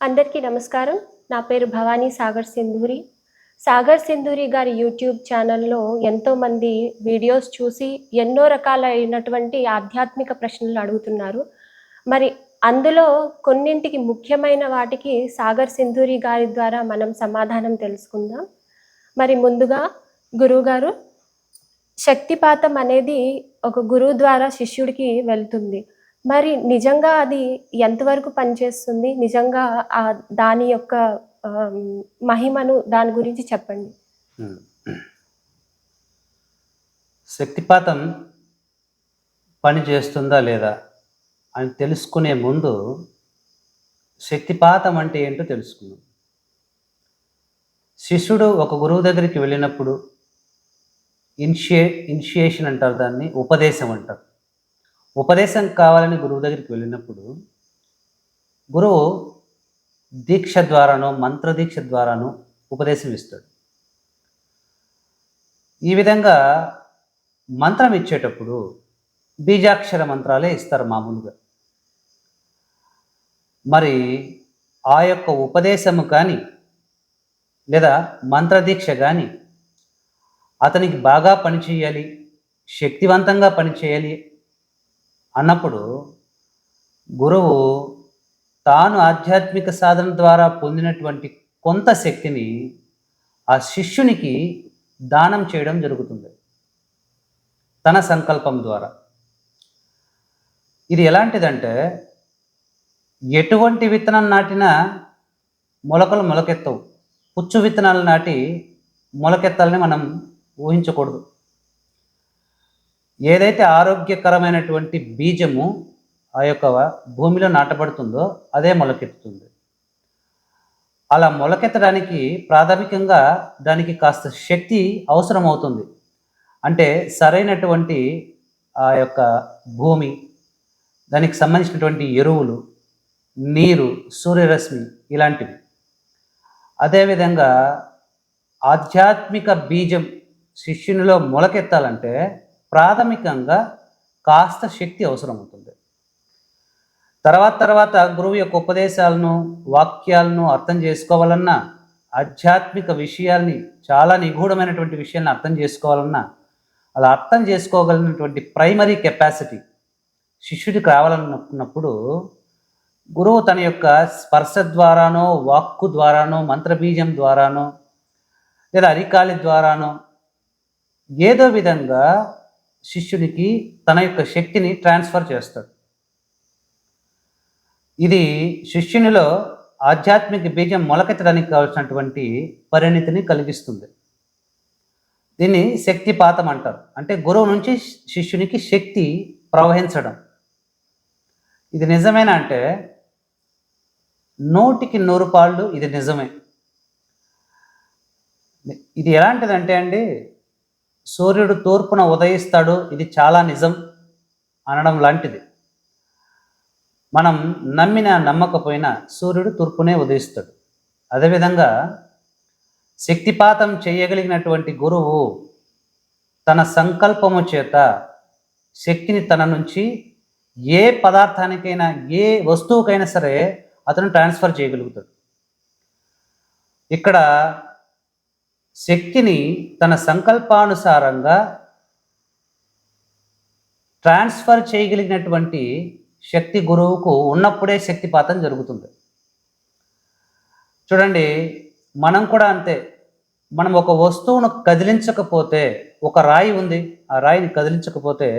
అందరికీ నమస్కారం. నా పేరు భవానీ సాగర్ సింధూరి. సాగర్ సింధూరి గారి యూట్యూబ్ ఛానల్లో ఎంతోమంది వీడియోస్ చూసి ఎన్నో రకాలైనటువంటి ఆధ్యాత్మిక ప్రశ్నలు అడుగుతున్నారు. మరి అందులో కొన్నింటికి ముఖ్యమైన వాటికి సాగర్ సింధూరి గారి ద్వారా మనం సమాధానం తెలుసుకుందాం. మరి ముందుగా గురువుగారు శక్తిపాతం అనేది ఒక గురువు ద్వారా శిష్యుడికి వెళ్తుంది. మరి నిజంగా అది ఎంతవరకు పనిచేస్తుంది? నిజంగా ఆ దాని యొక్క మహిమను దాని గురించి చెప్పండి. శక్తిపాతం పని చేస్తుందా లేదా అని తెలుసుకునే ముందు శక్తిపాతం అంటే ఏంటో తెలుసుకుందాం. శిష్యుడు ఒక గురువు దగ్గరికి వెళ్ళినప్పుడు ఇన్షియే ఇనిషియేషన్ అంటారు దాన్ని ఉపదేశం అంటారు. ఉపదేశం కావాలని గురువు దగ్గరికి వెళ్ళినప్పుడు గురువు దీక్ష ద్వారానో మంత్ర దీక్ష ద్వారానో ఉపదేశం ఇస్తాడు. ఈ విధంగా మంత్రం ఇచ్చేటప్పుడు బీజాక్షర మంత్రాలే ఇస్తారు మామూలుగా. మరి ఆ యొక్క ఉపదేశము కానీ లేదా మంత్రదీక్ష కానీ అతనికి బాగా పనిచేయాలి శక్తివంతంగా పనిచేయాలి అన్నప్పుడు గురువు తాను ఆధ్యాత్మిక సాధన ద్వారా పొందినటువంటి కొంత శక్తిని ఆ శిష్యునికి దానం చేయడం జరుగుతుంది తన సంకల్పం ద్వారా. ఇది ఎలాంటిదంటే ఎటువంటి విత్తనం నాటినా మొలకలు మొలకెత్తవు. పుచ్చు విత్తనాలు నాటి మొలకెత్తాలని మనం ఊహించకూడదు. ఏదైతే ఆరోగ్యకరమైనటువంటి బీజము ఆ యొక్క భూమిలో నాటబడుతుందో అదే మొలకెత్తుతుంది. అలా మొలకెత్తడానికి ప్రాథమికంగా దానికి కాస్త శక్తి అవసరం అవుతుంది అంటే సరైనటువంటి ఆ యొక్క భూమి దానికి సంబంధించినటువంటి ఎరువులు నీరు సూర్యరశ్మి ఇలాంటివి. అదేవిధంగా ఆధ్యాత్మిక బీజం శిష్యునిలో మొలకెత్తాలంటే ప్రాథమికంగా కాస్త శక్తి అవసరం అవుతుంది తర్వాత తర్వాత గురువు యొక్క ఉపదేశాలను వాక్యాలను అర్థం చేసుకోవాలన్నా ఆధ్యాత్మిక విషయాల్ని చాలా నిగూఢమైనటువంటి విషయాలను అర్థం చేసుకోవాలన్నా అలా అర్థం చేసుకోగలిగినటువంటి ప్రైమరీ కెపాసిటీ శిష్యుడికి రావాలనుకున్నప్పుడు గురువు తన యొక్క స్పర్శ ద్వారానో వాక్కు ద్వారానో మంత్రబీజం ద్వారానో లేదా అరికాలి ద్వారానో ఏదో విధంగా శిష్యునికి తన యొక్క శక్తిని ట్రాన్స్ఫర్ చేస్తాడు. ఇది శిష్యునిలో ఆధ్యాత్మిక బీజం మొలకెత్తడానికి కావాల్సినటువంటి పరిణితిని కలిగిస్తుంది. దీన్ని శక్తిపాతం అంటారు. అంటే గురువు నుంచి శిష్యునికి శక్తి ప్రవహించడం. ఇది నిజమేనా అంటే నూటికి నూరు పాళ్ళు ఇది నిజమే. ఇది ఎలాంటిదంటే అండి సూర్యుడు తూర్పున ఉదయిస్తాడు. ఇది చాలా నిజం అనడం లాంటిది. మనం నమ్మిన నమ్మకపోయినా సూర్యుడు తూర్పునే ఉదయిస్తాడు. అదేవిధంగా శక్తిపాతం చేయగలిగినటువంటి గురువు తన సంకల్పము చేత శక్తిని తన నుంచి ఏ పదార్థానికైనా ఏ వస్తువుకైనా సరే అతను ట్రాన్స్ఫర్ చేయగలుగుతాడు. ఇక్కడ శక్తిని తన సంకల్పానుసారంగా ట్రాన్స్ఫర్ చేయగలిగినటువంటి శక్తి గురువుకు ఉన్నప్పుడే శక్తిపాతం జరుగుతుంది. చూడండి మనం కూడా అంతే. మనం ఒక వస్తువును కదిలించకపోతే ఒక రాయి ఉంది ఆ రాయిని కదిలించకపోతే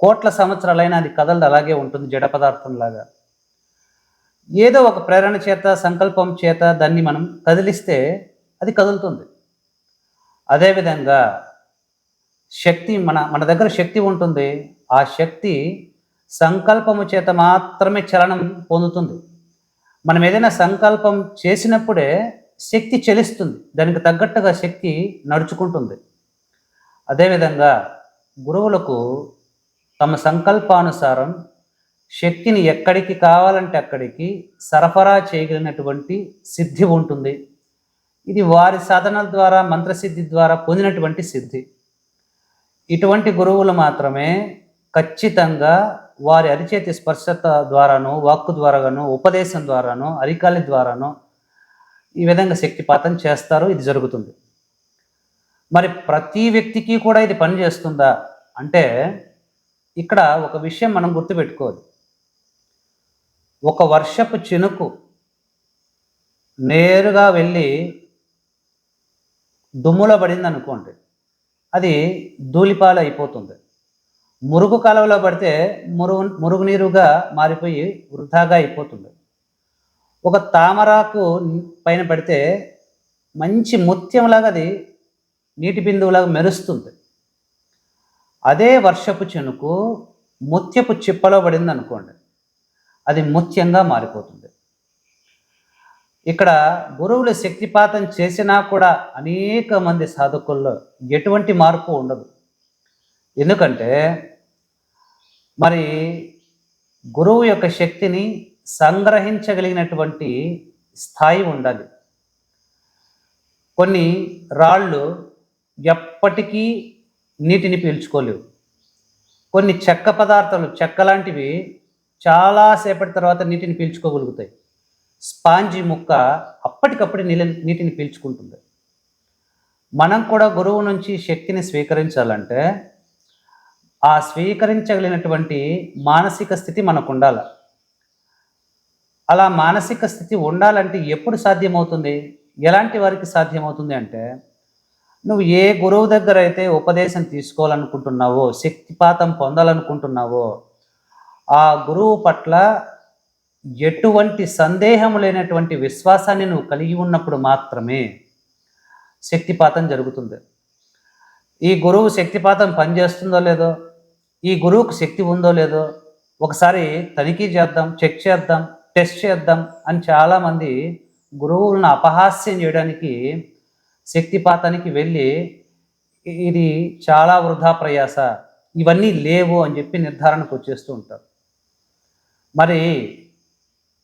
కోట్ల సంవత్సరాలైనా అది కదలదు అలాగే ఉంటుంది జడ పదార్థంలాగా ఏదో ఒక ప్రేరణ చేత సంకల్పం చేత దాన్ని మనం కదిలిస్తే అది కదులుతుంది. అదేవిధంగా శక్తి మన మన దగ్గర శక్తి ఉంటుంది. ఆ శక్తి సంకల్పము చేత మాత్రమే చలనం పొందుతుంది. మనం ఏదైనా సంకల్పం చేసినప్పుడే శక్తి చెలిస్తుంది. దానికి తగ్గట్టుగా శక్తి నడుచుకుంటుంది. అదేవిధంగా గురువులకు తమ సంకల్పానుసారం శక్తిని ఎక్కడికి కావాలంటే అక్కడికి సరఫరా చేయగలిగినటువంటి సిద్ధి ఉంటుంది. ఇది వారి సాధనల ద్వారా మంత్రసిద్ధి ద్వారా పొందినటువంటి సిద్ధి. ఇటువంటి గురువులు మాత్రమే ఖచ్చితంగా వారి అరిచేతి స్పర్శత ద్వారాను వాక్కు ద్వారాను ఉపదేశం ద్వారాను అరికాలి ద్వారాను ఈ విధంగా శక్తిపాతం చేస్తారు. ఇది జరుగుతుంది. మరి ప్రతి వ్యక్తికి కూడా ఇది పనిచేస్తుందా అంటే ఇక్కడ ఒక విషయం మనం గుర్తుపెట్టుకోవాలి. ఒక వర్షపు చినుకు నేరుగా వెళ్ళి దుమ్ములో పడింది అనుకోండి అది ధూళిపాలు అయిపోతుంది మురుగు కాలువలో పడితే మురుగు మురుగునీరుగా మారిపోయి వృధాగా అయిపోతుంది. ఒక తామరాకు పైన పడితే మంచి ముత్యంలాగా అది నీటి బిందువులాగా మెరుస్తుంది. అదే వర్షపు చెనుకు ముత్యపు చిప్పలో పడింది అనుకోండి అది ముత్యంగా మారిపోతుంది. ఇక్కడ గురువులు శక్తిపాతం చేసినా కూడా అనేక మంది సాధకుల్లో ఎటువంటి మార్పు ఉండదు. ఎందుకంటే మరి గురువు యొక్క శక్తిని సంగ్రహించగలిగినటువంటి స్థాయి ఉండాలి. కొన్ని రాళ్ళు ఎప్పటికీ నీటిని పీల్చుకోలేవు. కొన్ని చెక్క పదార్థాలు చెక్క లాంటివి చాలాసేపటి తర్వాత నీటిని పీల్చుకోగలుగుతాయి. స్పాంజి ముక్క అప్పటికప్పుడు నీళ్ళ నీటిని పీల్చుకుంటుంది. మనం కూడా గురువు నుంచి శక్తిని స్వీకరించాలంటే ఆ స్వీకరించగలిగినటువంటి మానసిక స్థితి మనకు ఉండాలి అలా మానసిక స్థితి ఉండాలంటే ఎప్పుడు సాధ్యమవుతుంది? ఎలాంటి వారికి సాధ్యమవుతుంది అంటే నువ్వు ఏ గురువు దగ్గర అయితే ఉపదేశం తీసుకోవాలనుకుంటున్నావో శక్తిపాతం పొందాలనుకుంటున్నావో ఆ గురువు పట్ల ఎటువంటి సందేహం లేనటువంటి విశ్వాసాన్ని నువ్వు కలిగి ఉన్నప్పుడు మాత్రమే శక్తిపాతం జరుగుతుంది. ఈ గురువు శక్తిపాతం పనిచేస్తుందో లేదో ఈ గురువుకు శక్తి ఉందో లేదో ఒకసారి తనిఖీ చేద్దాం చెక్ చేద్దాం టెస్ట్ చేద్దాం అని చాలామంది గురువులను అపహాస్యం చేయడానికి శక్తిపాతానికి వెళ్ళి ఇది చాలా వృధా ప్రయాస ఇవన్నీ లేవు అని చెప్పి నిర్ధారణకు వచ్చేస్తూ ఉంటారు. మరి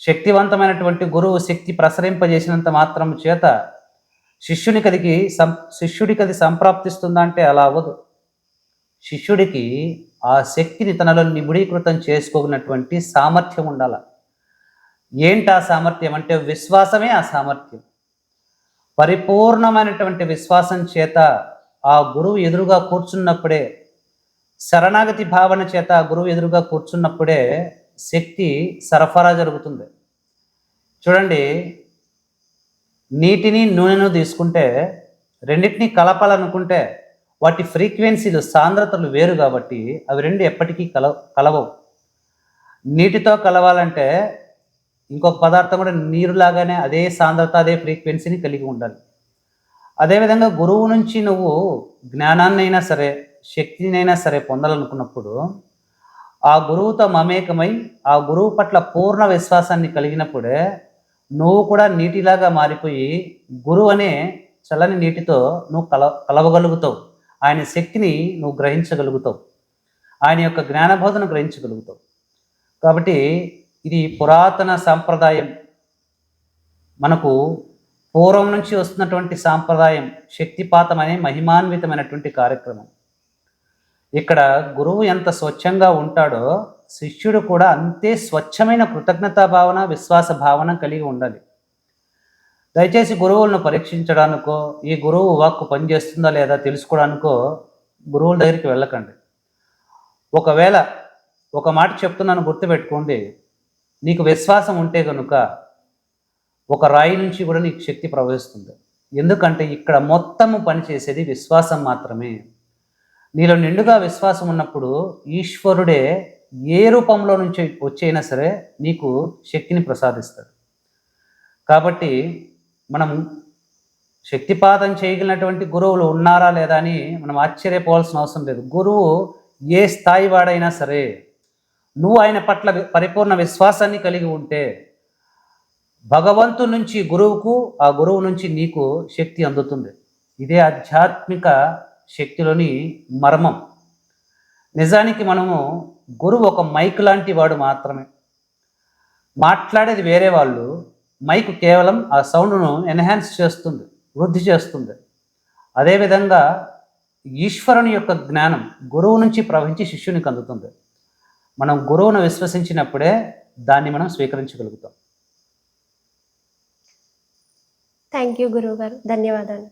శక్తివంతమైనటువంటి గురువు శక్తి ప్రసరింపజేసినంత మాత్రం చేత శిష్యునికదికి సం శిష్యుడికి అది సంప్రాప్తిస్తుందా అంటే అలా అవ్వదు. శిష్యుడికి ఆ శక్తిని తనలో నిబుడీకృతం చేసుకోగినటువంటి సామర్థ్యం ఉండాల. ఏంటి ఆ సామర్థ్యం అంటే విశ్వాసమే ఆ సామర్థ్యం. పరిపూర్ణమైనటువంటి విశ్వాసం చేత ఆ గురువు ఎదురుగా కూర్చున్నప్పుడే శరణాగతి భావన చేత ఆ గురువు ఎదురుగా కూర్చున్నప్పుడే శక్తి సరఫరా జరుగుతుంది. చూడండి నీటిని నూనెను తీసుకుంటే రెండింటినీ కలపాలనుకుంటే వాటి ఫ్రీక్వెన్సీలు సాంద్రతలు వేరు కాబట్టి అవి రెండు ఎప్పటికీ కల కలవవు. నీటితో కలవాలంటే ఇంకొక పదార్థం కూడా నీరులాగానే అదే సాంద్రత అదే ఫ్రీక్వెన్సీని కలిగి ఉండాలి. అదేవిధంగా గురువు నుంచి నువ్వు జ్ఞానాన్నైనా సరే శక్తినైనా సరే పొందాలనుకున్నప్పుడు ఆ గురువుతో మమేకమై ఆ గురువు పట్ల పూర్ణ విశ్వాసాన్ని కలిగినప్పుడే నువ్వు కూడా నీటిలాగా మారిపోయి గురువు అనే చల్లని నీటితో నువ్వు కల కలవగలుగుతావు. ఆయన శక్తిని నువ్వు గ్రహించగలుగుతావు. ఆయన యొక్క జ్ఞానబోధన గ్రహించగలుగుతావు. కాబట్టి ఇది పురాతన సాంప్రదాయం. మనకు పూర్వం నుంచి వస్తున్నటువంటి సాంప్రదాయం శక్తిపాతం అనే మహిమాన్వితమైనటువంటి కార్యక్రమం. ఇక్కడ గురువు ఎంత స్వచ్ఛంగా ఉంటాడో శిష్యుడు కూడా అంతే స్వచ్ఛమైన కృతజ్ఞతా భావన విశ్వాస భావన కలిగి ఉండాలి. దయచేసి గురువులను పరీక్షించడానికో ఈ గురువు వాక్కు పనిచేస్తుందా లేదా తెలుసుకోవడానికో గురువుల దగ్గరికి వెళ్ళకండి. ఒకవేళ ఒక మాట చెప్తున్నాను గుర్తుపెట్టుకోండి. నీకు విశ్వాసం ఉంటే కనుక ఒక రాయి నుంచి కూడా నీకు శక్తి ప్రవహిస్తుంది. ఎందుకంటే ఇక్కడ మొత్తము పనిచేసేది విశ్వాసం మాత్రమే. నీలో నిండుగా విశ్వాసం ఉన్నప్పుడు ఈశ్వరుడే ఏ రూపంలో నుంచి వచ్చైనా సరే నీకు శక్తిని ప్రసాదిస్తాడు. కాబట్టి మనం శక్తిపాతం చేయగలిగినటువంటి గురువులు ఉన్నారా లేదా అని మనం ఆశ్చర్యపోవాల్సిన అవసరం లేదు. గురువు ఏ స్థాయి వాడైనా సరే నువ్వు ఆయన పట్ల పరిపూర్ణ విశ్వాసాన్ని కలిగి ఉంటే భగవంతు నుంచి గురువుకు ఆ గురువు నుంచి నీకు శక్తి అందుతుంది. ఇదే ఆధ్యాత్మిక శక్తిలోని మర్మం. నిజానికి మనము గురువు ఒక మైక్ లాంటి వాడు మాత్రమే. మాట్లాడేది వేరే వాళ్ళు మైక్ కేవలం ఆ సౌండ్ను ఎన్హాన్స్ చేస్తుంది వృద్ధి చేస్తుంది. అదేవిధంగా ఈశ్వరుని యొక్క జ్ఞానం గురువు నుంచి ప్రవహించి శిష్యునికి అందుతుంది. మనం గురువును విశ్వసించినప్పుడే దాన్ని మనం స్వీకరించగలుగుతాం. థ్యాంక్ యూ గురువు గారు ధన్యవాదాలు.